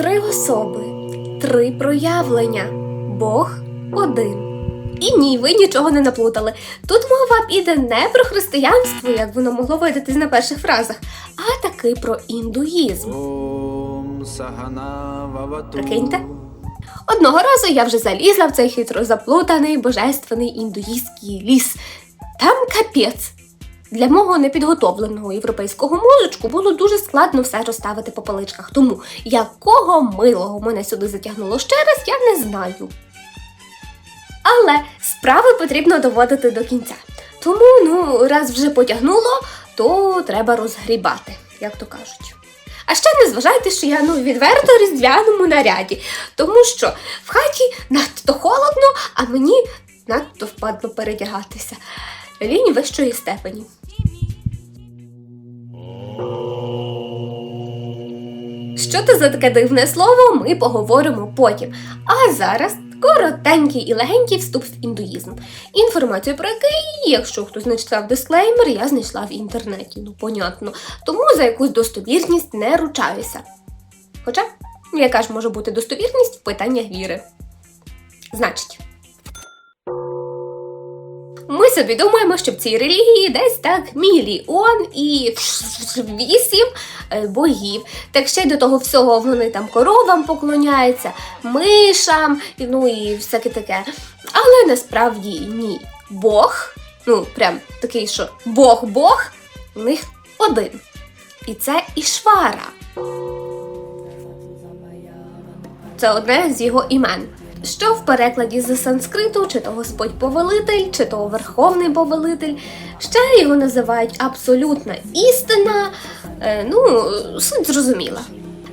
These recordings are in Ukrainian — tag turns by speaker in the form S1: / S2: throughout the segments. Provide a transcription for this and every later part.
S1: три особи, три проявлення. Бог один. І ні, ви нічого не наплутали. Тут мова піде не про християнство, як воно могло видатись на перших фразах, а таки про індуїзм. Прикиньте? Одного разу я вже залізла в цей хитро заплутаний божественний індуїзький ліс. Там капець. Для мого непідготовленого європейського мозочку було дуже складно все розставити по поличках. Тому якого милого мене сюди затягнуло ще раз, я не знаю. Але справи потрібно доводити до кінця. Тому, ну, раз вже потягнуло, то треба розгрібати, як то кажуть. А ще не зважайте, що я ну відверто різдвяному наряді, тому що в хаті надто холодно, а мені надто впадло передягатися. Лінь вищої степені. Що це за таке дивне слово, ми поговоримо потім. А зараз коротенький і легенький вступ в індуїзм. Інформацію про який, якщо хтось не читав дисклеймер, я знайшла в інтернеті. Ну, понятно. Тому за якусь достовірність не ручаюся. Хоча, яка ж може бути достовірність в питаннях віри? Значить. Ми собі думаємо, що в цій релігії десь так мільйон і вісім е, богів. Так ще до того всього вони там коровам поклоняються, мишам, ну і всяке таке. Але насправді ні. Бог, ну прям такий, що Бог-Бог, у них один. І це Ішвара. Це одне з його імен. Що в перекладі з санскриту, чи то Господь повелитель, чи то Верховний повелитель, ще його називають абсолютна істина. Е, ну, суть зрозуміла.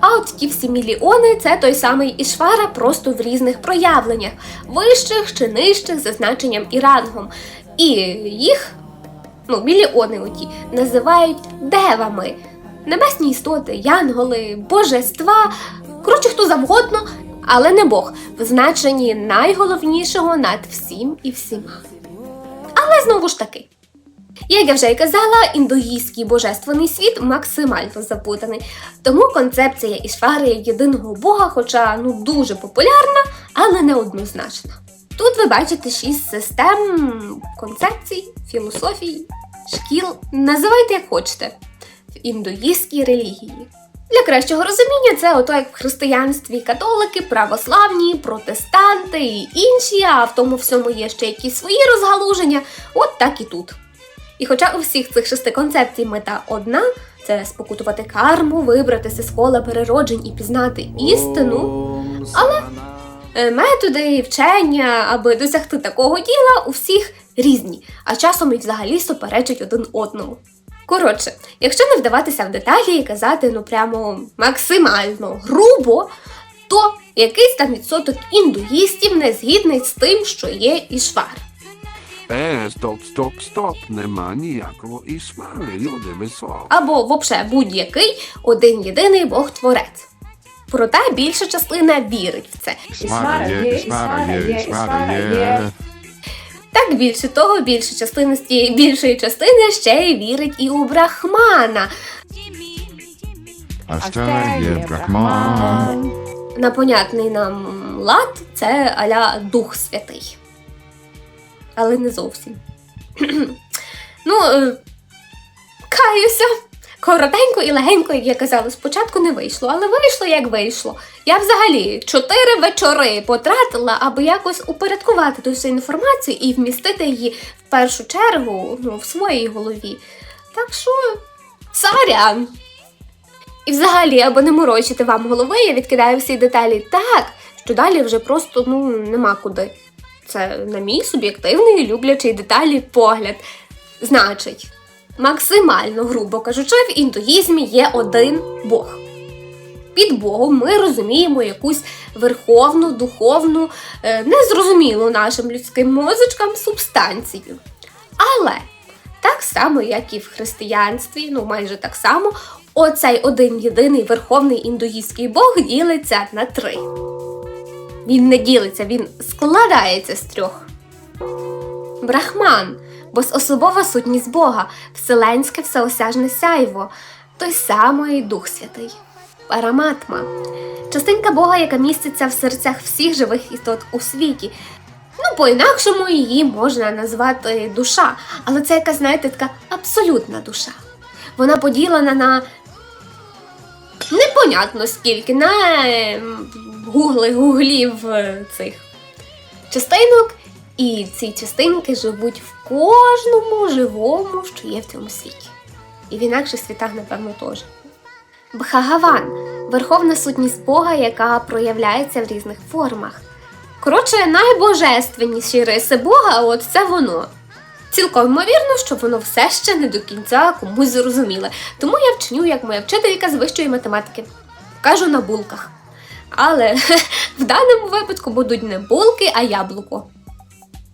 S1: А от ті всі мільйони це той самий Ішвара, просто в різних проявленнях, вищих чи нижчих за значенням і рангом. І їх, ну, мільйони оті, називають девами. Небесні істоти, янголи, божества, коротше, хто завгодно, але не Бог, в значенні найголовнішого над всім і всіма. Але знову ж таки. Як я вже й казала, індуїзький божественний світ максимально запутаний. Тому концепція Ішвари єдиного бога, хоча ну дуже популярна, але не однозначна. Тут ви бачите шість систем концепцій, філософій, шкіл, називайте як хочете, в індуїзькій релігії. Для кращого розуміння це ото як в християнстві католики, православні, протестанти і інші, а в тому всьому є ще якісь свої розгалуження, от так і тут. І хоча у всіх цих шести концепцій мета одна це спокутувати карму, вибратися з кола перероджень і пізнати істину, але е, методи вчення, аби досягти такого діла, у всіх різні, а часом і взагалі суперечать один одному. Коротше, якщо не вдаватися в деталі і казати ну прямо максимально грубо, то якийсь там відсоток індуїстів не згідний з тим, що є ішвар.
S2: Е, стоп, стоп, стоп, нема ніякого ісмари, люди високо.
S1: або вообще будь-який один єдиний Бог творець. Проте більша частина вірить в це.
S2: Ісмара є, ісмара є, ісмара є.
S1: Так більше того, більша частина з тієї більшої частини ще й вірить і у Брахмана.
S2: А ще є брахман.
S1: На понятний нам лад це аля Дух Святий. Але не зовсім. ну, е, каюся. Коротенько і легенько, як я казала, спочатку не вийшло, але вийшло як вийшло. Я взагалі чотири вечори потратила, аби якось упорядкувати ту всю інформацію і вмістити її в першу чергу ну, в своїй голові. Так що, сорян. І взагалі, аби не морочити вам голови, я відкидаю всі деталі так, що далі вже просто ну нема куди. Це на мій суб'єктивний люблячий деталі погляд. Значить, максимально грубо кажучи, в індуїзмі є один Бог. Під Богом ми розуміємо якусь верховну, духовну, е, незрозумілу нашим людським мозочкам субстанцію. Але так само, як і в християнстві, ну майже так само, оцей один єдиний верховний індуїстський Бог ділиться на три. Він не ділиться, він складається з трьох. Брахман, безособова сутність Бога, вселенське всеосяжне сяйво, той самий Дух Святий. Параматма. Частинка Бога, яка міститься в серцях всіх живих істот у світі. Ну, по-інакшому її можна назвати душа, але це якась, знаєте, така абсолютна душа. Вона поділена на непонятно скільки, на ем, гугли гуглів е, цих частинок, і ці частинки живуть в кожному живому, що є в цьому світі. І в інакших світах, напевно, теж. Бхагаван верховна сутність Бога, яка проявляється в різних формах. Коротше, найбожественніші риси Бога, от це воно. Цілком ймовірно, що воно все ще не до кінця комусь зрозуміле. Тому я вчиню, як моя вчителька з вищої математики. Кажу на булках. Але в даному випадку будуть не булки, а яблуко.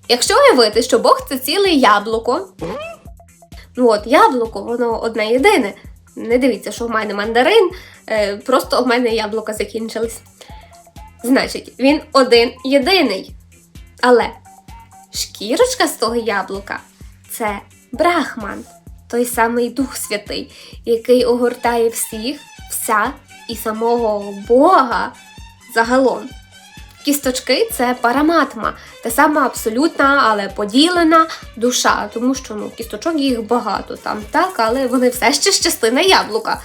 S1: Якщо уявити, що Бог це ціле яблуко, ну от яблуко, воно одне єдине. Не дивіться, що в мене мандарин, е, просто в мене яблука закінчились. Значить, він один єдиний. Але шкірочка з того яблука це брахман, той самий Дух Святий, який огортає всіх, вся і самого Бога загалом. Кісточки це параматма, та сама абсолютна, але поділена душа, тому що ну, кісточок їх багато там, так, але вони все ще ж частина яблука.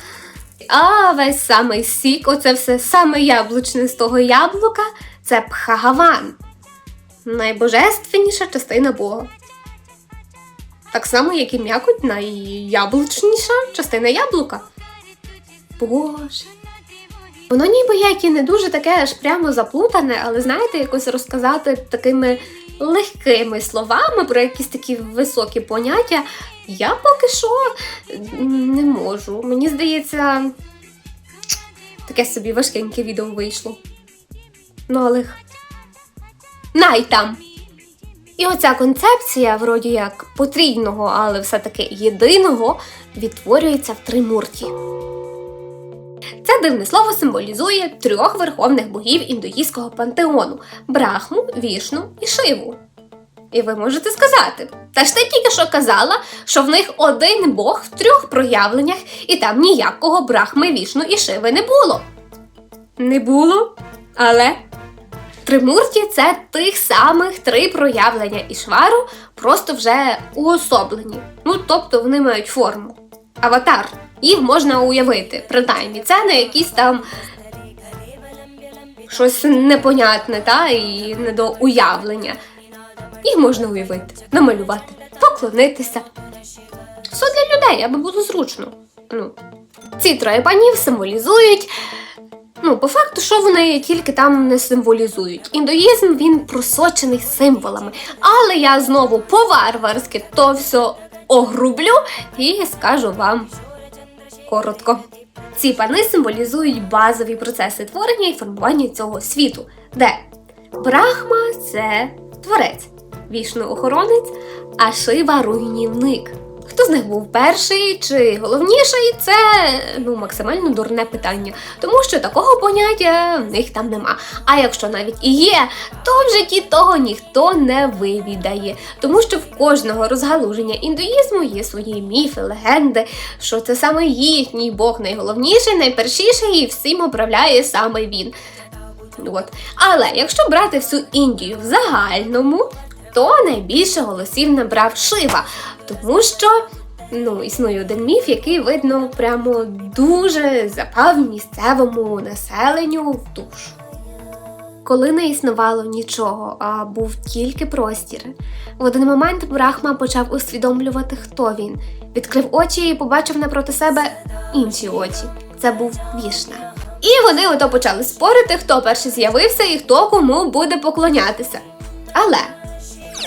S1: А весь самий сік, оце все саме яблучне з того яблука, це пхагаван, найбожественніша частина Бога. Так само, як і м'якоть, найяблучніша частина яблука. Боже. Воно ніби як і не дуже таке аж прямо заплутане, але знаєте, якось розказати такими легкими словами про якісь такі високі поняття, я поки що не можу. Мені здається, таке собі важкеньке відео вийшло. Ну, але най там. І оця концепція, вроді як потрійного, але все-таки єдиного, відтворюється в тримурті. Це дивне слово символізує трьох верховних богів індуїзького пантеону Брахму, Вішну і Шиву. І ви можете сказати, та ж ти тільки що казала, що в них один бог в трьох проявленнях, і там ніякого Брахми, Вішну і Шиви не було. Не було, але Тримурті це тих самих три проявлення Ішвару, просто вже уособлені. Ну, тобто вони мають форму. Аватар. Їх можна уявити, принаймні. Це не якісь там щось непонятне, та, і недоуявлення. Їх можна уявити, намалювати, поклонитися. Все для людей, аби було зручно. Ну, ці троє панів символізують. Ну, по факту, що вони тільки там не символізують. Індуїзм він просочений символами. Але я знову по-варварськи то все огрублю і скажу вам коротко. Ці пани символізують базові процеси творення і формування цього світу, де Брахма це творець, вішну охоронець, а Шива руйнівник. Хто з них був перший чи головніший, це ну максимально дурне питання, тому що такого поняття в них там нема. А якщо навіть і є, то в житті того ніхто не вивідає, тому що в кожного розгалуження індуїзму є свої міфи, легенди, що це саме їхній Бог найголовніший, найпершіший і всім управляє саме він. От. Але якщо брати всю Індію в загальному, то найбільше голосів набрав Шива, тому що ну, існує один міф, який видно прямо дуже запав місцевому населенню в душу. Коли не існувало нічого, а був тільки простір, в один момент Брахма почав усвідомлювати, хто він. Відкрив очі і побачив напроти себе інші очі. Це був Вішна. І вони ото почали спорити, хто перший з'явився і хто кому буде поклонятися. Але,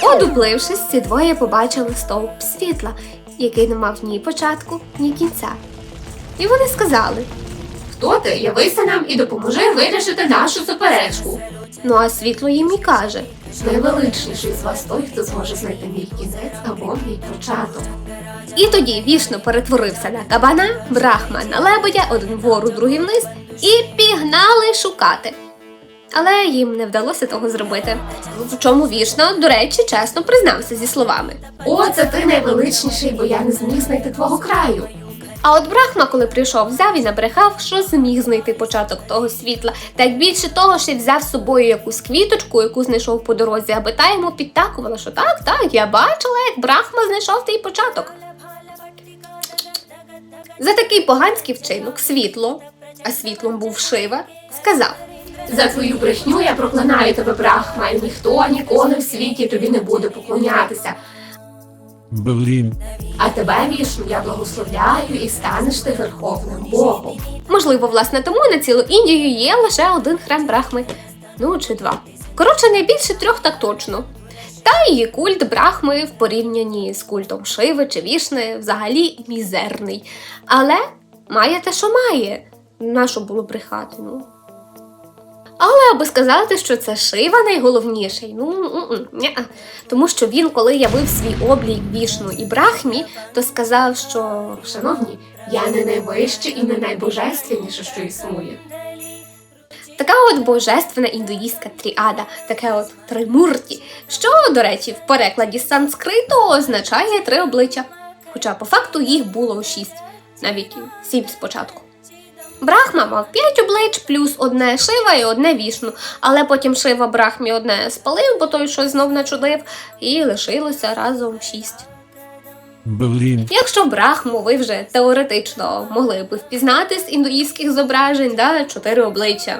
S1: одуплившись, ці двоє побачили стовп світла, який не мав ні початку, ні кінця. І вони сказали: Хто ти? Явися нам і допоможи вирішити нашу суперечку. Ну а світло їм і каже: найвеличніший з вас той, хто зможе знайти мій кінець або мій початок. І тоді вішно перетворився на кабана, брахма на лебедя, один вгору, другий вниз, і пігнали шукати. Але їм не вдалося того зробити. В чому вішна, до речі, чесно признався зі словами: О, це ти найвеличніший, бо я не зміг знайти твого краю. А от Брахма, коли прийшов, взяв і набрехав, що зміг знайти початок того світла. Так більше того, що й взяв з собою якусь квіточку, яку знайшов по дорозі, аби та йому підтакувала, що так, так, я бачила, як Брахма знайшов той початок. За такий поганський вчинок світло, а світлом був Шива, сказав. За твою брехню я проклинаю тебе, Брахма, і ніхто ніколи в світі тобі не буде поклонятися.
S2: Блін.
S1: А тебе, вішну, я благословляю і станеш ти верховним Богом. Можливо, власне, тому на цілу Індію є лише один храм Брахми. Ну чи два. Коротше, не більше трьох так точно. Та її культ Брахми в порівнянні з культом Шиви чи Вішни взагалі мізерний. Але має те, що має. Нащо було брехати? Ну. Але аби сказати, що це Шива найголовніший, ну ні. Тому що він, коли явив свій облік вішну і брахмі, то сказав, що шановні, я не найвище і не найбожественніше, що існує. Така от божественна індуїстська тріада, таке от тримурті, що, до речі, в перекладі з санскриту означає три обличчя. Хоча по факту їх було шість, навіть сім спочатку. Брахма мав п'ять облич, плюс одне шива і одне вішну, але потім шива Брахмі одне спалив, бо той щось знов начудив, і лишилося разом шість.
S2: Блін.
S1: Якщо Брахму ви вже теоретично могли би впізнати з індуїзьких зображень, да, чотири обличчя,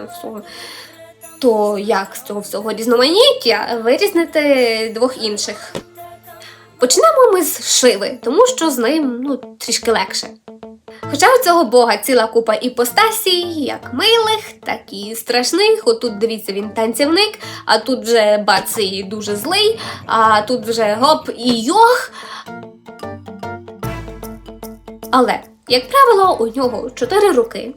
S1: то як з цього всього різноманіття вирізнити двох інших? Почнемо ми з Шиви, тому що з ним ну, трішки легше. Хоча у цього бога ціла купа іпостасій, як милих, так і страшних. Отут дивіться, він танцівник, а тут вже бац і дуже злий, а тут вже гоп і йох. Але, як правило, у нього чотири руки,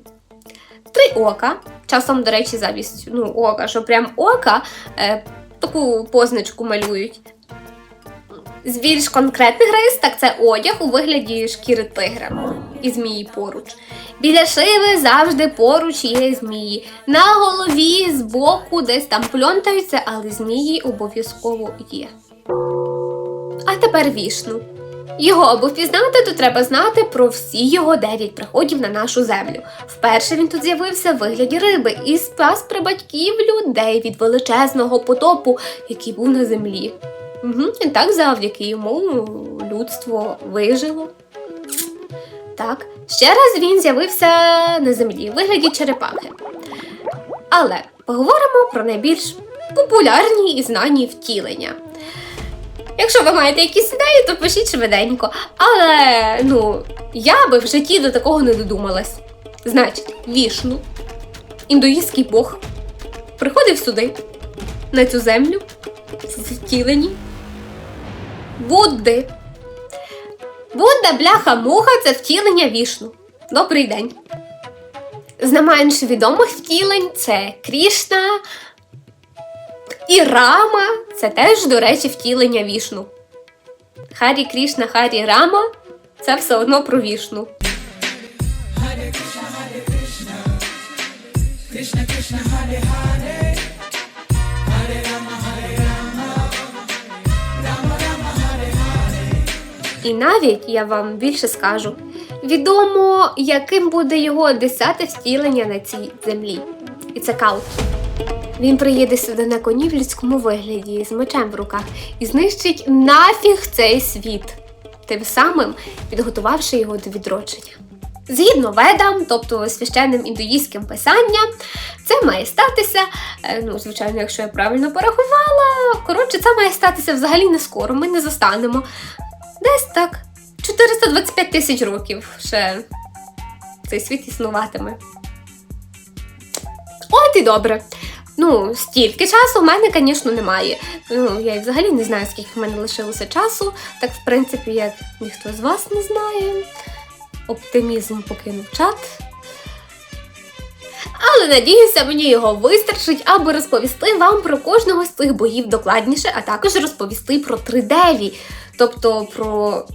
S1: три ока. Часом, до речі, замість ну, ока, що прям ока, е, таку позначку малюють. З більш конкретних рис, так це одяг у вигляді шкіри тигра і змії поруч. Біля шиви завжди поруч є змії. На голові, збоку, десь там пльонтаються, але змії обов'язково є. А тепер вішну. Його аби впізнати, то треба знати про всі його дев'ять приходів на нашу землю. Вперше він тут з'явився в вигляді риби і спас прибатьків людей від величезного потопу, який був на землі. Угу, і так завдяки йому людство вижило. Так, ще раз він з'явився на землі в вигляді черепахи. Але поговоримо про найбільш популярні і знані втілення. Якщо ви маєте якісь ідеї, то пишіть швиденько. Але ну, я би в житті до такого не додумалась. Значить, вішну, індуїзький бог, приходив сюди, на цю землю, в втіленні. Будди. Будда, бляха, муха це втілення вішну. Добрий день. З не менш відомих втілень це Крішна, і Рама це теж, до речі, втілення вішну. Харі Крішна, Харі Рама це все одно про вішну. І навіть я вам більше скажу, відомо, яким буде його десяте втілення на цій землі. І це Кал. Він приїде сюди на коні в людському вигляді з мечем в руках і знищить нафіг цей світ, тим самим підготувавши його до відродження. Згідно ведам, тобто священним індуїзьким писанням, це має статися, е, ну, звичайно, якщо я правильно порахувала, коротше, це має статися взагалі не скоро, ми не застанемо. Десь так, 425 тисяч років ще цей світ існуватиме. От і добре. Ну, стільки часу в мене, звісно, немає. Ну, я взагалі не знаю, скільки в мене лишилося часу. Так, в принципі, як ніхто з вас не знає. Оптимізм покинув чат. Але надіюся, мені його вистачить, аби розповісти вам про кожного з цих богів докладніше, а також розповісти про тридеві, тобто про,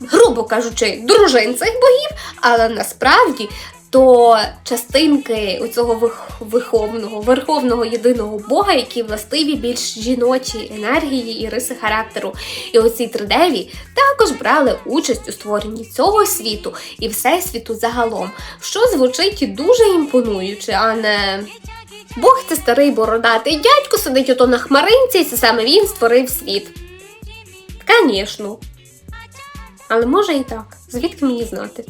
S1: грубо кажучи, дружин цих богів, але насправді то частинки у цього вих- виховного, верховного єдиного Бога, які властиві більш жіночі енергії і риси характеру. І оці тридеві також брали участь у створенні цього світу і всесвіту загалом, що звучить дуже імпонуюче, а не. Бог це старий бородатий дядько сидить ото на хмаринці, і це саме він створив світ. Звісно. Але може і так. Звідки мені знати?